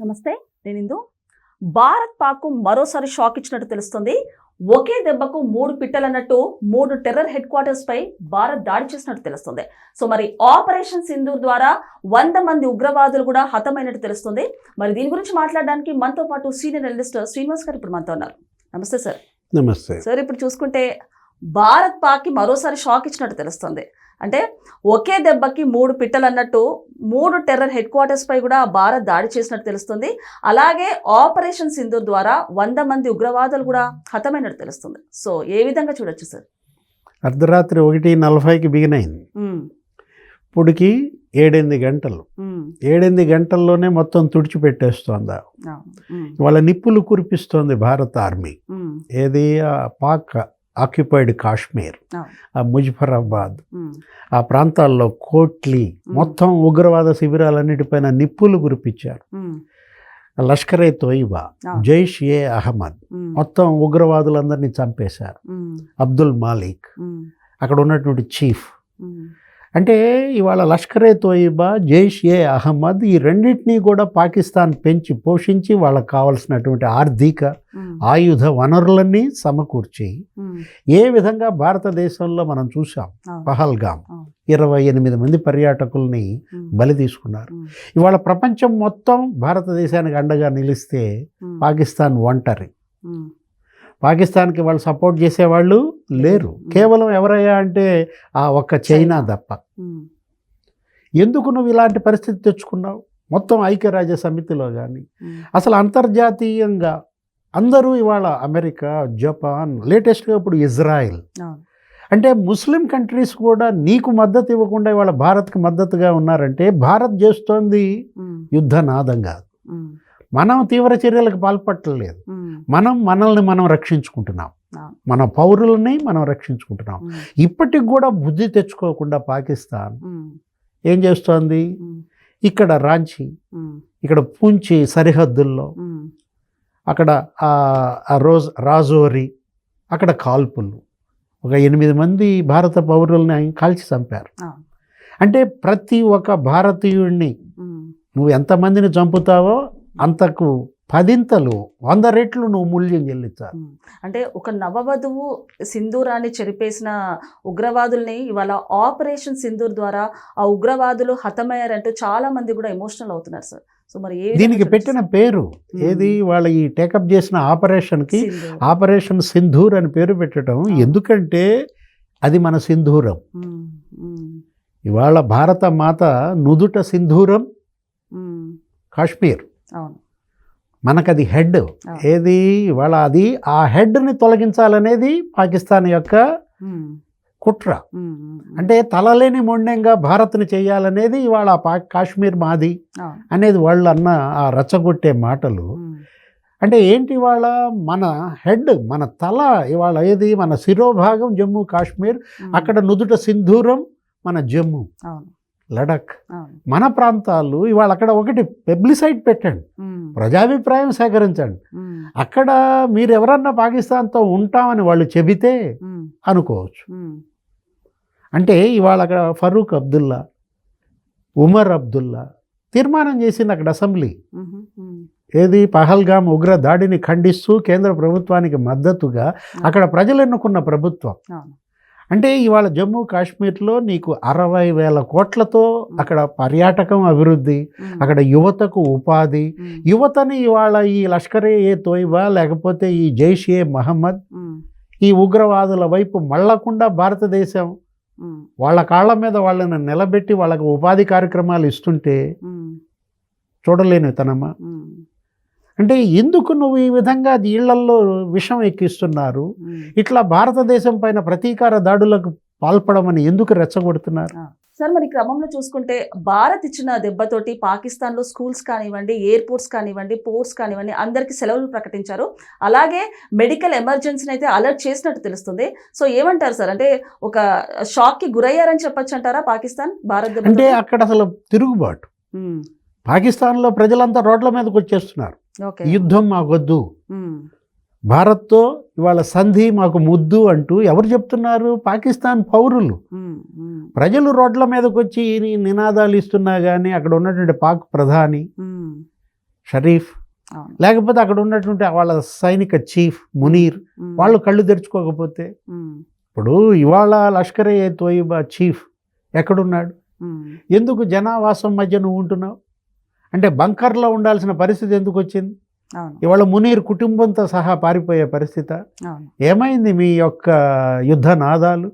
నమస్తే నేను ఇందు భారత్ పాక్ మరోసారి షాక్ ఇచ్చినట్టు తెలుస్తుంది. ఒకే దెబ్బకు మూడు పిట్టలన్నట్టు మూడు టెర్రర్ హెడ్ క్వార్టర్స్ పై భారత్ దాడి చేసినట్టు తెలుస్తుంది. సో మరి ఆపరేషన్ సింధూర్ ద్వారా వంద మంది ఉగ్రవాదులు కూడా హతమైనట్టు తెలుస్తుంది. మరి దీని గురించి మాట్లాడడానికి మనతో పాటు సీనియర్ అనలిస్ట్ శ్రీనివాస్ గారు ఇప్పుడు మనతో ఉన్నారు. నమస్తే సార్. నమస్తే. సార్ ఇప్పుడు చూసుకుంటే భారత్ పాక్కి మరోసారి షాక్ ఇచ్చినట్టు తెలుస్తుంది. అంటే ఒకే దెబ్బకి మూడు పిట్టలు అన్నట్టు మూడు టెర్రర్ హెడ్ క్వార్టర్స్ పై కూడా భారత్ దాడి చేసినట్టు తెలుస్తుంది. అలాగే ఆపరేషన్ సింధూర్ ద్వారా వంద మంది ఉగ్రవాదులు కూడా హతమైనట్టు తెలుస్తుంది. సో ఏ విధంగా చూడొచ్చు సార్? అర్ధరాత్రి ఒకటి నలభైకి బిగిన్ అయింది ఉమ్, ఇప్పటికి ఏడెనిమిది గంటలు. ఏడెనిమిది గంటల్లోనే మొత్తం తుడిచిపెట్టేస్తోంది వాళ్ళ నిప్పులు కురిపిస్తోంది భారత ఆర్మీ. ఏది? ఆ పాక్ ఆక్యుపైడ్ కాశ్మీర్ ముజఫరాబాద్ ఆ ప్రాంతాల్లో కోట్లీ మొత్తం ఉగ్రవాద శిబిరాలన్నిటిపైన నిప్పులు కురిపించారు. లష్కరే తోయిబా అవును. జైష్ ఏ అహ్మద్ మొత్తం ఉగ్రవాదులందరినీ చంపేశారు. అబ్దుల్ మాలిక్ అక్కడ ఉన్నటువంటి చీఫ్ అంటే ఇవాళ లష్కరే తోయిబా జైష్ ఏ అహ్మద్ ఈ రెండింటినీ కూడా పాకిస్తాన్ పెంచి పోషించి వాళ్ళకి కావలసినటువంటి ఆర్థిక ఆయుధ వనరులన్నీ సమకూర్చి ఏ విధంగా భారతదేశంలో మనం చూసాం అవును. ఇరవై ఎనిమిది మంది పర్యాటకుల్ని బలి తీసుకున్నారు. ఇవాళ ప్రపంచం మొత్తం భారతదేశానికి అండగా నిలిస్తే పాకిస్తాన్ ఒంటరి. పాకిస్తాన్కి వాళ్ళు సపోర్ట్ చేసేవాళ్ళు లేరు. కేవలం ఎవరయ్యా అంటే ఆ ఒక్క చైనా. తప్ప ఎందుకు నువ్వు ఇలాంటి పరిస్థితి తెచ్చుకున్నావు? మొత్తం ఐక్యరాజ్య సమితిలో కానీ అసలు అంతర్జాతీయంగా అందరూ ఇవాళ అమెరికా జపాన్ లేటెస్ట్గా ఇప్పుడు ఇజ్రాయెల్. అంటే ముస్లిం కంట్రీస్ కూడా నీకు మద్దతు ఇవ్వకుండా ఇవాళ భారత్కి మద్దతుగా ఉన్నారంటే భారత్ చేస్తోంది యుద్ధనాదం కాదు. మనం తీవ్ర చర్యలకు పాల్పట్టలేదు. ఉమ్, మనం మనల్ని మనం రక్షించుకుంటున్నాం. మన పౌరులని మనం రక్షించుకుంటున్నాం. ఇప్పటికి కూడా బుద్ధి తెచ్చుకోకుండా పాకిస్తాన్ ఏం చేస్తోంది? ఇక్కడ రాంచీ ఇక్కడ పూంచి సరిహద్దుల్లో అక్కడ రోజ్ రాజోరి అక్కడ కాల్పులు. ఒక ఎనిమిది మంది భారత పౌరుల్ని కాల్చి చంపారు. అంటే ప్రతి ఒక్క భారతీయుడిని నువ్వు ఎంతమందిని చంపుతావో అంతకు పదింతలు వంద రెట్లు నువ్వు మూల్యం చెల్లించాలి. అంటే ఒక నవవధువు సింధూరాన్ని చెరిపేసిన ఉగ్రవాదుల్ని ఇవాళ ఆపరేషన్ సింధూర్ ద్వారా ఆ ఉగ్రవాదులు హతమయ్యారంటూ చాలా మంది కూడా ఎమోషనల్ అవుతున్నారు సార్. సో మరి దీనికి పెట్టిన పేరు. ఏది? వాళ్ళ ఈ టేకప్ చేసిన ఆపరేషన్కి. ఆపరేషన్ సింధూర్ అని పేరు పెట్టడం. ఎందుకంటే అది మన సింధూరం. ఇవాళ భారత మాత నుదుట సింధూరం కాశ్మీర్. అవును. మనకది హెడ్. ఏది? ఇవాళ అది. ఆ హెడ్ని తొలగించాలనేది పాకిస్తాన్ యొక్క కుట్ర. అంటే తలలేని మొండెంగా భారత్ని చేయాలనేది ఇవాళ పా కాశ్మీర్ మాది అనేది వాళ్ళు అన్న ఆ రచ్చగొట్టే మాటలు. అంటే ఏంటి ఇవాళ? మన హెడ్ మన తల ఇవాళ ఏది? మన శిరోభాగం జమ్మూ కాశ్మీర్. అక్కడ నుదుట సింధూరం మన జమ్మూ. లడక్. మన ప్రాంతాలు ఇవాళ అక్కడ ఒకటి పెబ్లిసైట్ పెట్టండి. ప్రజాభిప్రాయం సేకరించండి. అక్కడ మీరు ఎవరన్నా పాకిస్తాన్తో ఉంటామని వాళ్ళు చెబితే అనుకోవచ్చు. అంటే ఇవాళ అక్కడ ఫరూక్ అబ్దుల్లా ఉమర్ అబ్దుల్లా తీర్మానం చేసింది అక్కడ అసెంబ్లీ. ఏది? పహల్గామ్ ఉగ్ర దాడిని ఖండిస్తూ కేంద్ర ప్రభుత్వానికి మద్దతుగా అక్కడ ప్రజలు ఎన్నుకున్న ప్రభుత్వం. అంటే ఇవాళ జమ్మూ కాశ్మీర్లో నీకు అరవై వేల కోట్లతో అక్కడ పర్యాటకం అభివృద్ధి అక్కడ యువతకు ఉపాధి. యువతని ఇవాళ ఈ లష్కరే ఏ తోయిబా లేకపోతే ఈ జైష్ ఏ మహమ్మద్ ఈ ఉగ్రవాదుల వైపు మళ్ళకుండా భారతదేశం వాళ్ళ కాళ్ళ మీద వాళ్ళని నిలబెట్టి వాళ్ళకి ఉపాధి కార్యక్రమాలు ఇస్తుంటే చూడలేని తనమా ఉమ్, అంటే ఎందుకు నువ్వు ఈ విధంగా ఇళ్ళల్లో విషం ఎక్కిస్తున్నారు. ఇట్లా భారతదేశం పైన ప్రతీకార దాడులకు పాల్పడమని ఎందుకు రెచ్చగొడుతున్నారు? సార్ మరి క్రమంలో చూసుకుంటే భారత్ ఇచ్చిన దెబ్బతోటి పాకిస్తాన్లో స్కూల్స్ కానివ్వండి ఎయిర్పోర్ట్స్ కానివ్వండి పోర్ట్స్ కానివ్వండి అందరికీ సెలవులు ప్రకటించారు. అలాగే మెడికల్ ఎమర్జెన్సీని అయితే అలర్ట్ చేసినట్టు తెలుస్తుంది. సో ఏమంటారు సార్? అంటే ఒక షాక్కి గురయ్యారని చెప్పొచ్చు అంటారా పాకిస్తాన్? భారత్ అంటే? అక్కడ అసలు తిరుగుబాటు. పాకిస్తాన్లో ప్రజలంతా రోడ్ల మీదకి వచ్చేస్తున్నారు. యుద్ధం మాకొద్దు. భారత్తో ఇవాళ సంధి మాకు ముద్దు అంటూ ఎవరు చెప్తున్నారు? పాకిస్తాన్ పౌరులు. ప్రజలు రోడ్ల మీదకి వచ్చి నినాదాలు ఇస్తున్నా కానీ అక్కడ ఉన్నటువంటి పాక్ ప్రధాని షరీఫ్ లేకపోతే అక్కడ ఉన్నటువంటి వాళ్ళ సైనిక చీఫ్ మునీర్ వాళ్ళు కళ్ళు తెరుచుకోకపోతే ఇప్పుడు ఇవాళ లష్కర్ తోయిబా చీఫ్ ఎక్కడున్నాడు? ఎందుకు జనావాసం మధ్య నువ్వు ఉంటున్నావు? అంటే బంకర్లో ఉండాల్సిన పరిస్థితి ఎందుకు వచ్చింది ఇవాళ మునీర్ కుటుంబంతో సహా పారిపోయే పరిస్థితి. ఏమైంది మీ యొక్క యుద్ధ నాదాలు?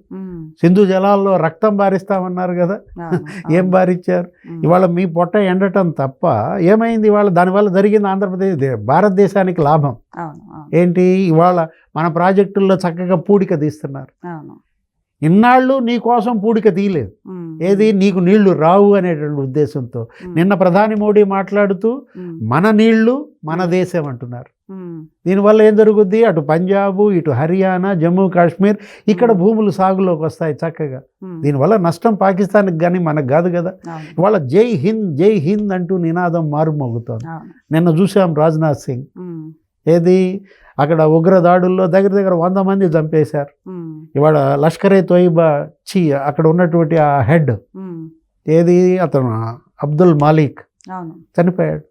సింధు జలాల్లో రక్తం బారిస్తామన్నారు కదా. ఏం బారిచ్చారు? ఇవాళ మీ పొట్ట ఎండటం తప్ప ఏమైంది ఇవాళ? దానివల్ల జరిగింది ఆంధ్రప్రదేశ్ భారతదేశానికి లాభం. ఏంటి? ఇవాళ మన ప్రాజెక్టుల్లో చక్కగా పూడిక తీస్తున్నారు. ఇన్నాళ్ళు నీ కోసం పూడిక తీయలేదు. ఏది? నీకు నీళ్ళు రావు అనేటువంటి ఉద్దేశంతో. నిన్న ప్రధాని మోడీ మాట్లాడుతూ మన నీళ్ళు మన దేశం అంటున్నారు. దీనివల్ల ఏం జరుగుద్ది? అటు పంజాబు ఇటు హర్యానా జమ్మూ కాశ్మీర్ ఇక్కడ. భూములు సాగులోకి వస్తాయి చక్కగా. దీనివల్ల నష్టం పాకిస్తాన్కి కానీ మనకు కాదు కదా. ఇవాళ జై హింద్ జై హింద్ అంటూ నినాదం మారుమోగుతోంది. నిన్న చూసాం రాజ్నాథ్ సింగ్. ఏది? అక్కడ ఉగ్ర దాడుల్లో దగ్గర దగ్గర వంద మంది చంపేశారు. ఇవాళ లష్కరే తోయిబా చి అక్కడ ఉన్నటువంటి ఆ హెడ్ ఏది అతను? అబ్దుల్ మాలిక్ చనిపోయాడు.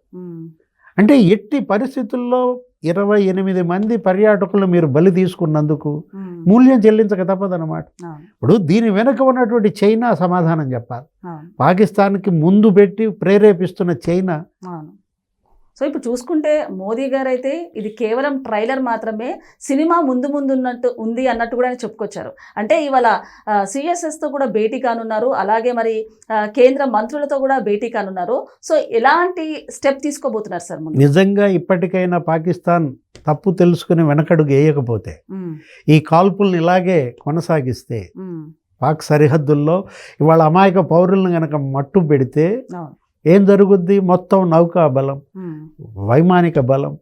అంటే ఎట్టి పరిస్థితుల్లో ఇరవై ఎనిమిది మంది పర్యాటకులు మీరు బలి తీసుకున్నందుకు మూల్యం చెల్లించక తప్పదన్నమాట. ఇప్పుడు దీని వెనుక ఉన్నటువంటి చైనా సమాధానం చెప్పాలి. పాకిస్తాన్కి ముందు పెట్టి ప్రేరేపిస్తున్న చైనా సో ఇప్పుడు చూసుకుంటే మోదీ గారు అయితే ఇది కేవలం ట్రైలర్ మాత్రమే సినిమా ముందు ముందు ఉన్నట్టు ఉంది అన్నట్టు కూడా ఆయన చెప్పుకొచ్చారు. అంటే ఇవాళ సిఎస్ఎస్తో కూడా భేటీ కానున్నారు అలాగే మరి కేంద్ర మంత్రులతో కూడా భేటీ కానున్నారు. సో ఎలాంటి స్టెప్ తీసుకోబోతున్నారు సార్ నిజంగా ఇప్పటికైనా పాకిస్తాన్ తప్పు తెలుసుకుని వెనకడుగు వేయకపోతే ఈ కాల్పుల్ని ఇలాగే కొనసాగిస్తే పాక్ సరిహద్దుల్లో ఇవాళ అమాయక పౌరులను గనక మట్టు పెడితే ఏం జరుగుద్ది? మొత్తం నౌకా బలం వైమానిక బలం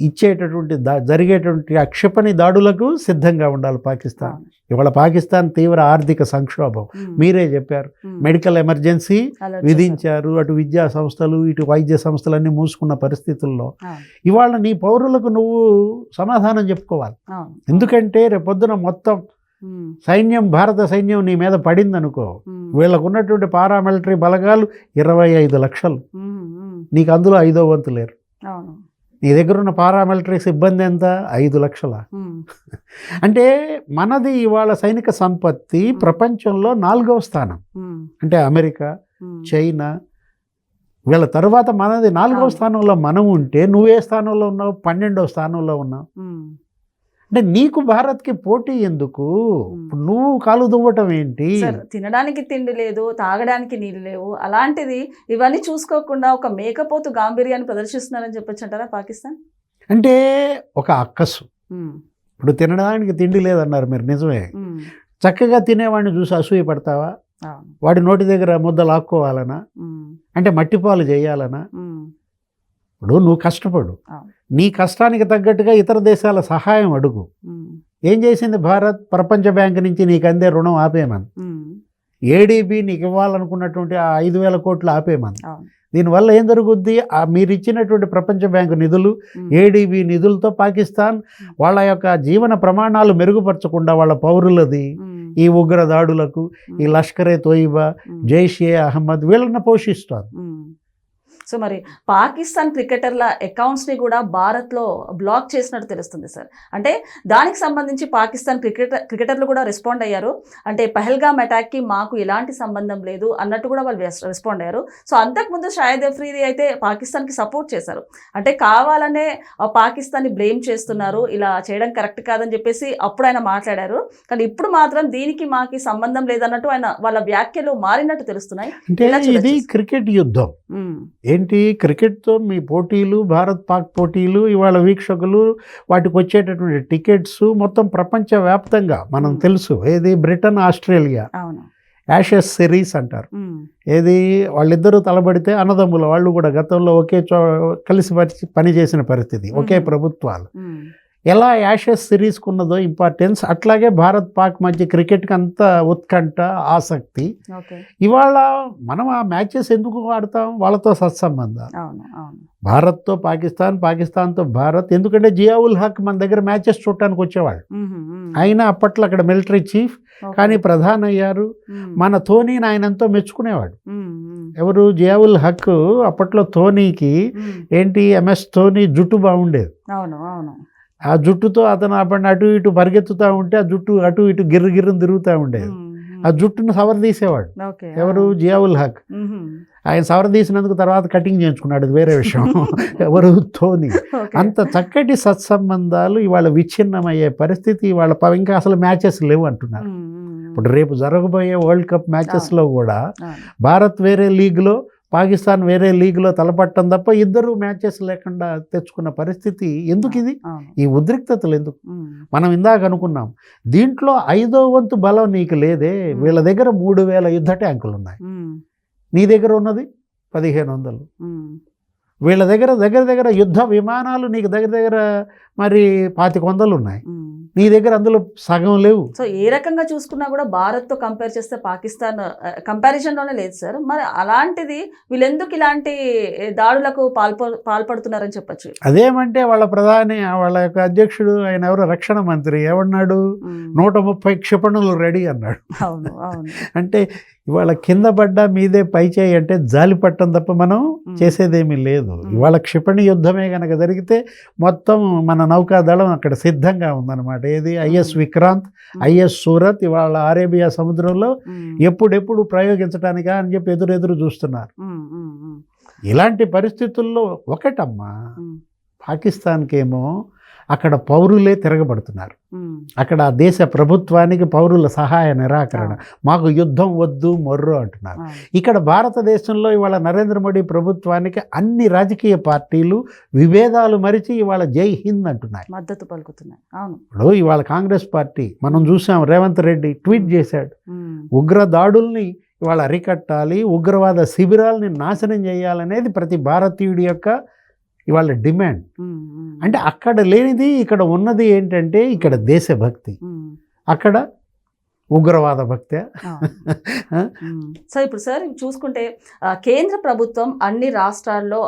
ఇచ్చేటటువంటి దా జరిగేటువంటి ఆ క్షిపణి దాడులకు సిద్ధంగా ఉండాలి పాకిస్తాన్. ఇవాళ పాకిస్తాన్ తీవ్ర ఆర్థిక సంక్షోభం. మీరే చెప్పారు. Medical emergency. విధించారు. అటు విద్యా సంస్థలు ఇటు వైద్య సంస్థలన్నీ మూసుకున్న పరిస్థితుల్లో ఇవాళ నీ పౌరులకు నువ్వు సమాధానం చెప్పుకోవాలి. ఎందుకంటే రేపొద్దున మొత్తం సైన్యం భారత సైన్యం నీ మీద పడిందనుకో ఉమ్, వీళ్ళకు ఉన్నటువంటి పారామిలిటరీ బలగాలు ఇరవై ఐదు లక్షలు. నీకు అందులో ఐదో వంతు లేరు. నీ దగ్గర ఉన్న పారామిలిటరీ సిబ్బంది ఎంత? ఐదు లక్షల. అంటే మనది ఇవాళ సైనిక సంపత్తి ప్రపంచంలో నాలుగవ స్థానం. అంటే అమెరికా చైనా వీళ్ళ తర్వాత మనది నాలుగవ. స్థానంలో మనం ఉంటే నువ్వే స్థానంలో ఉన్నావు పన్నెండవ స్థానంలో ఉన్నావు. అంటే నీకు భారత్కి పోటీ ఎందుకు? నువ్వు కాలు దువ్వటం ఏంటి? తినడానికి తిండి లేదు తాగడానికి నీళ్ళు లేవు అలాంటిది ఇవన్నీ చూసుకోకుండా ఒక మేకపోతు గాంభీర్యాన్ని ప్రదర్శిస్తున్నారని చెప్పొచ్చు అంటారా పాకిస్తాన్? అంటే ఒక అక్కసు. ఇప్పుడు తినడానికి తిండి లేదన్నారు మీరు నిజమే. చక్కగా తినేవాడిని చూసి అసూయ పడతావా? వాడి నోటి దగ్గర ముద్ద లాక్కోవాలనా? ఉమ్, అంటే మట్టిపాలు చేయాలనా? ఇప్పుడు నువ్వు కష్టపడు. నీ కష్టానికి తగ్గట్టుగా ఇతర దేశాల సహాయం అడుగు. ఏం చేసింది భారత్? ప్రపంచ బ్యాంక్ నుంచి నీకు అందే రుణం ఆపేయమని. ఏడీబీ నీకు ఇవ్వాలనుకున్నటువంటి ఆ ఐదు వేల కోట్లు ఆపేయమని. దీనివల్ల ఏం జరుగుద్ది? మీరు ఇచ్చినటువంటి ప్రపంచ బ్యాంకు నిధులు ఏడీబీ నిధులతో పాకిస్తాన్ వాళ్ళ యొక్క జీవన ప్రమాణాలు మెరుగుపరచకుండా వాళ్ళ పౌరులది ఈ ఉగ్ర దాడులకు ఈ లష్కరే తోయిబా జైషే అహ్మద్ వీళ్ళని పోషిస్తోంది. ఉమ్. సో మరి పాకిస్తాన్ క్రికెటర్ల అకౌంట్స్ని కూడా భారత్లో బ్లాక్ చేసినట్టు తెలుస్తుంది సార్. అంటే దానికి సంబంధించి పాకిస్తాన్ క్రికెటర్ క్రికెటర్లు కూడా రెస్పాండ్ అయ్యారు. అంటే పహల్గామ్ అటాక్కి మాకు ఎలాంటి సంబంధం లేదు అన్నట్టు కూడా వాళ్ళు రెస్పాండ్ అయ్యారు. సో అంతకుముందు షాయద్ అఫ్రీది అయితే పాకిస్తాన్కి సపోర్ట్ చేశారు. అంటే కావాలనే పాకిస్తాన్ని బ్లేమ్ చేస్తున్నారు ఇలా చేయడం కరెక్ట్ కాదని చెప్పేసి అప్పుడు ఆయన మాట్లాడారు. కానీ ఇప్పుడు మాత్రం దీనికి మాకి సంబంధం లేదన్నట్టు ఆయన వాళ్ళ వ్యాఖ్యలు మారినట్టు తెలుస్తున్నాయి. అంటే? ఇది క్రికెట్ యుద్ధం. ఏంటి? క్రికెట్తో మీ పోటీలు భారత్ పాక్ పోటీలు ఇవాళ వీక్షకులు వాటికి వచ్చేటటువంటి టికెట్స్ మొత్తం ప్రపంచవ్యాప్తంగా మనం. తెలుసు. ఏది? Britain Australia. యాషెస్ సిరీస్ అంటారు. ఏది? వాళ్ళిద్దరూ తలబడితే అన్నదమ్ముల వాళ్ళు కూడా గతంలో ఒకే చో కలిసి పని- పనిచేసిన పరిస్థితి ఒకే. ప్రభుత్వాలు. ఎలా యాషెస్ సిరీస్కి ఉన్నదో ఇంపార్టెన్స్ అట్లాగే భారత్ పాక్ మధ్య క్రికెట్కి అంత ఉత్కంఠ ఆసక్తి. ఇవాళ మనం ఆ మ్యాచెస్ ఎందుకు ఆడతాం? వాళ్ళతో సత్సంబంధం భారత్తో పాకిస్తాన్ పాకిస్తాన్తో భారత్. ఎందుకంటే జియావుల్ హక్ మన దగ్గర మ్యాచెస్ చూడటానికి వచ్చేవాళ్ళు. ఆయన అప్పట్లో అక్కడ మిలిటరీ చీఫ్. కానీ ప్రధాని అయ్యారు మన ధోనీని ఆయన ఎంతో మెచ్చుకునేవాడు ఎవరు? జియావుల్ హక్ అప్పట్లో ధోనీకి. ఏంటి? ఎంఎస్ ధోని జుట్టు బాగుండేది. అవును అవును. ఆ జుట్టుతో అతను అప్పటి అటు ఇటు పరిగెత్తుతూ ఉంటే ఆ జుట్టు అటు ఇటు గిర్రు గిర్రును తిరుగుతూ ఉండేది. ఆ జుట్టును సవరదీసేవాడు ఓకే ఎవరు జియావుల్ హక్. ఆయన సవరదీసినందుకు తర్వాత కటింగ్ చేయించుకున్నాడు అది వేరే విషయం ఎవరు ఓకే. అంత చక్కటి సత్సంబంధాలు ఇవాళ విచ్ఛిన్నమయ్యే పరిస్థితి ఇవాళ ఇంకా అసలు మ్యాచెస్ లేవు అంటున్నారు. ఇప్పుడు రేపు జరగబోయే వరల్డ్ కప్ మ్యాచెస్లో కూడా. భారత్ వేరే లీగ్లో పాకిస్తాన్ వేరే లీగ్లో తలపట్టడం తప్ప ఇద్దరు మ్యాచెస్ లేకుండా తెచ్చుకున్న పరిస్థితి ఎందుకు ఇది? ఈ ఉద్రిక్తతలు ఎందుకు? మనం ఇందాక అనుకున్నాం దీంట్లో ఐదో వంతు బలం నీకు లేదే వీళ్ళ దగ్గర మూడు వేల యుద్ధ ట్యాంకులు ఉన్నాయి నీ దగ్గర ఉన్నది? పదిహేను వందలు. వీళ్ళ దగ్గర దగ్గర దగ్గర యుద్ధ విమానాలు నీకు దగ్గర దగ్గర మరి పాతిక వందలు ఉన్నాయి. నీ దగ్గర అందులో సగం లేవు. సో ఏ రకంగా చూసుకున్నా కూడా భారత్తో కంపేర్ చేస్తే పాకిస్తాన్ కంపారిజన్లోనే లేదు సార్. మరి అలాంటిది వీళ్ళు ఎందుకు ఇలాంటి దాడులకు పాల్ప పాల్పడుతున్నారని చెప్పొచ్చు? అదేమంటే వాళ్ళ ప్రధాని వాళ్ళ యొక్క అధ్యక్షుడు ఆయన ఎవరు? రక్షణ మంత్రి ఏమన్నాడు. నూట ముప్పై క్షిపణులు రెడీ అన్నాడు. అవును అవును. అంటే ఇవాళ కింద పడ్డా మీదే పై చేయి అంటే జాలి పట్టం తప్ప మనం చేసేదేమీ లేదు. ఇవాళ క్షిపణి యుద్ధమే కనుక జరిగితే మొత్తం మన నౌకాదళం అక్కడ సిద్ధంగా ఉందన్నమాట. ఏది? ఐఎస్ విక్రాంత్ ఐఎస్ సూరత్ ఇవాళ అరేబియా సముద్రంలో ఎప్పుడెప్పుడు ప్రయోగించడానికా అని చెప్పి ఎదురు ఎదురు చూస్తున్నారు ఇలాంటి పరిస్థితుల్లో ఒకటమ్మా పాకిస్తాన్కేమో అక్కడ పౌరులే తిరగబడుతున్నారు. అక్కడ ఆ దేశ ప్రభుత్వానికి పౌరుల సహాయ నిరాకరణ. మాకు యుద్ధం వద్దు మొర్రు అంటున్నారు. ఇక్కడ భారతదేశంలో ఇవాళ నరేంద్ర మోడీ ప్రభుత్వానికి అన్ని రాజకీయ పార్టీలు విభేదాలు మరిచి ఇవాళ జై హింద్ అంటున్నాయి. మద్దతు పలుకుతున్నాయి. అవును. ఇప్పుడు ఇవాళ కాంగ్రెస్ పార్టీ మనం చూసాం రేవంత్ రెడ్డి ట్వీట్ చేశాడు. ఉగ్ర దాడుల్ని ఇవాళ అరికట్టాలి ఉగ్రవాద శిబిరాల్ని నాశనం చేయాలనేది ప్రతి భారతీయుడి యొక్క ఇవాళ డిమాండ్. అంటే అక్కడ లేనిది ఇక్కడ ఉన్నది ఏంటంటే ఇక్కడ దేశభక్తి. అక్కడ ఉగ్రవాద భక్తి. సో ఇప్పుడు సార్ చూసుకుంటే కేంద్ర ప్రభుత్వం అన్ని రాష్ట్రాల్లో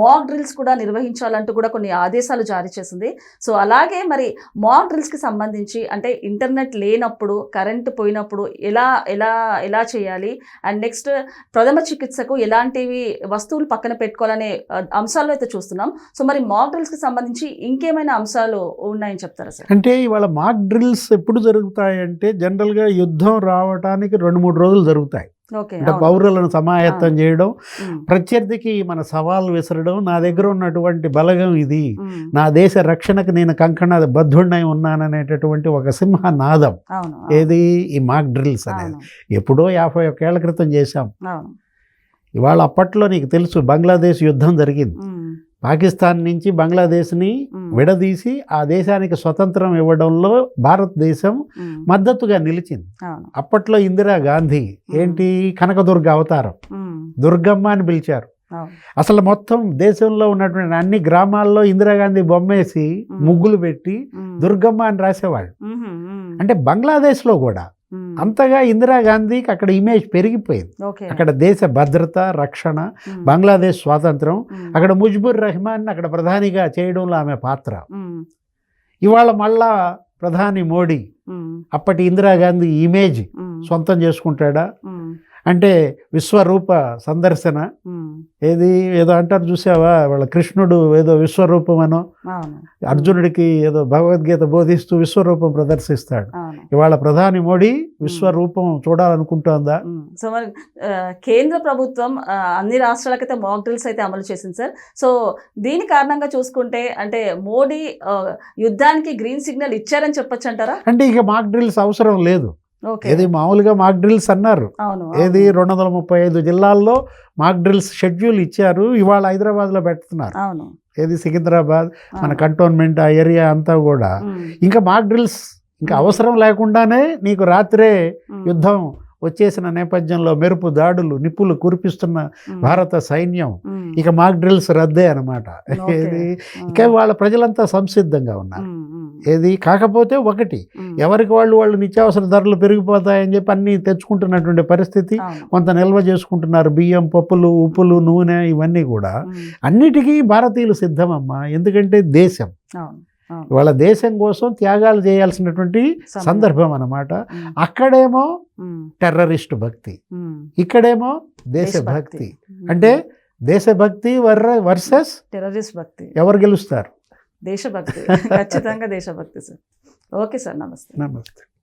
మాక్ డ్రిల్స్ కూడా నిర్వహించాలంటూ కూడా కొన్ని ఆదేశాలు జారీ చేసింది. సో అలాగే మరి మాక్ డ్రిల్స్కి సంబంధించి అంటే ఇంటర్నెట్ లేనప్పుడు కరెంటు పోయినప్పుడు ఎలా ఎలా ఎలా చేయాలి? అండ్ నెక్స్ట్ ప్రథమ చికిత్సకు ఎలాంటివి వస్తువులు పక్కన పెట్టుకోవాలనే అంశాలు అయితే చూస్తున్నాం. సో మరి మాక్ డ్రిల్స్కి సంబంధించి ఇంకేమైనా అంశాలు ఉన్నాయని చెప్తారా సార్? అంటే ఇవాళ మాక్ డ్రిల్స్ ఎప్పుడు జరుగుతాయంటే జనరల్గా యుద్ధం రావడానికి రెండు మూడు రోజులు జరుగుతాయి. అంటే. పౌరులను సమాయత్తం చేయడం. ప్రత్యర్థికి మన సవాల్ విసరడం నా దగ్గర ఉన్నటువంటి బలగం ఇది. నా దేశ రక్షణకు నేను కంకణ బద్ధుడినై ఉన్నాననేటటువంటి ఒక సింహ నాదం ఏది? ఈ మాక్ డ్రిల్స్ అనేది. ఎప్పుడో యాభై ఒకేళ్ళ క్రితం చేశాం. ఇవాళ అప్పట్లో నీకు తెలుసు బంగ్లాదేశ్ యుద్ధం జరిగింది. పాకిస్తాన్ నుంచి బంగ్లాదేశ్ని. విడదీసి ఆ దేశానికి స్వతంత్రం ఇవ్వడంలో భారతదేశం. మద్దతుగా నిలిచింది అప్పట్లో ఇందిరా గాంధీ ఏంటి కనకదుర్గ అవతారం మ్మ్. దుర్గమ్మ అని పిలిచారు అసలు మొత్తం దేశంలో ఉన్నటువంటి అన్ని గ్రామాల్లో ఇందిరాగాంధీ బొమ్మేసి మ్మ్. ముగ్గులు పెట్టి మ్మ్. దుర్గమ్మ అని రాసేవాళ్ళు. అంటే బంగ్లాదేశ్లో కూడా. అంతగా ఇందిరాగాంధీకి అక్కడ ఇమేజ్ పెరిగిపోయింది అక్కడ దేశ భద్రత రక్షణ. బంగ్లాదేశ్ స్వాతంత్రం. అక్కడ ముజ్బుర్ రెహమాన్ అక్కడ ప్రధానిగా చేయడంలో ఆమె పాత్ర. ఇవాళ మళ్ళా ప్రధాని మోడీ. అప్పటి ఇందిరాగాంధీ ఇమేజ్. సొంతం చేసుకుంటాడా. అంటే విశ్వరూప సందర్శన. ఏది ఏదో అంటారు చూసావా? వాళ్ళ కృష్ణుడు ఏదో విశ్వరూపం అనో అర్జునుడికి ఏదో భగవద్గీత బోధిస్తూ విశ్వరూపం ప్రదర్శిస్తాడు. ఇవాళ ప్రధాని మోడీ విశ్వరూపం చూడాలనుకుంటోందా. సో మరి కేంద్ర ప్రభుత్వం అన్ని రాష్ట్రాలకైతే మాక్ డ్రిల్స్ అయితే అమలు చేసింది సార్. సో దీని కారణంగా చూసుకుంటే అంటే మోడీ యుద్ధానికి గ్రీన్ సిగ్నల్ ఇచ్చారని చెప్పొచ్చు అంటారా? అంటే ఇక మాక్ డ్రిల్స్ అవసరం లేదు. ఏది మామూలుగా మాక్ డ్రిల్స్ అన్నారు ఏది రెండు వందల ముప్పై ఐదు జిల్లాల్లో మాక్ డ్రిల్స్ షెడ్యూల్ ఇచ్చారు ఇవాళ హైదరాబాద్లో పెడుతున్నారు ఏది సికింద్రాబాద్ మన. కంటోన్మెంట్ ఆ ఏరియా అంతా కూడా. ఇంకా మాక్ డ్రిల్స్ ఇంకా అవసరం లేకుండానే నీకు రాత్రే. యుద్ధం వచ్చేసిన నేపథ్యంలో మెరుపు దాడులు నిప్పులు కురిపిస్తున్న. భారత సైన్యం. ఇక మాక్ డ్రిల్స్ రద్దే అనమాట మ్మ్. ఇక వాళ్ళ ప్రజలంతా సంసిద్ధంగా ఉన్నారు. ఏది? కాకపోతే ఒకటి. ఎవరికి వాళ్ళు వాళ్ళు నిత్యావసర ధరలు పెరిగిపోతాయని చెప్పి అన్నీ తెచ్చుకుంటున్నటువంటి పరిస్థితి. కొంత నిల్వ చేసుకుంటున్నారు బియ్యం పప్పులు ఉప్పులు నూనె ఇవన్నీ కూడా. అన్నిటికీ భారతీయులు సిద్ధమమ్మా. ఎందుకంటే దేశం. ఇవాళ దేశం కోసం త్యాగాలు చేయాల్సినటువంటి. సందర్భం అన్నమాట. అక్కడేమో టెర్రరిస్ట్ భక్తి. ఇక్కడేమో దేశభక్తి అంటే దేశభక్తి వర్ర వర్సెస్ టెర్రరిస్ట్ భక్తి. ఎవరు గెలుస్తారు? దేశభక్తి. ఖచ్చితంగా దేశభక్తి సార్. Okay sir. నమస్తే. నమస్తే.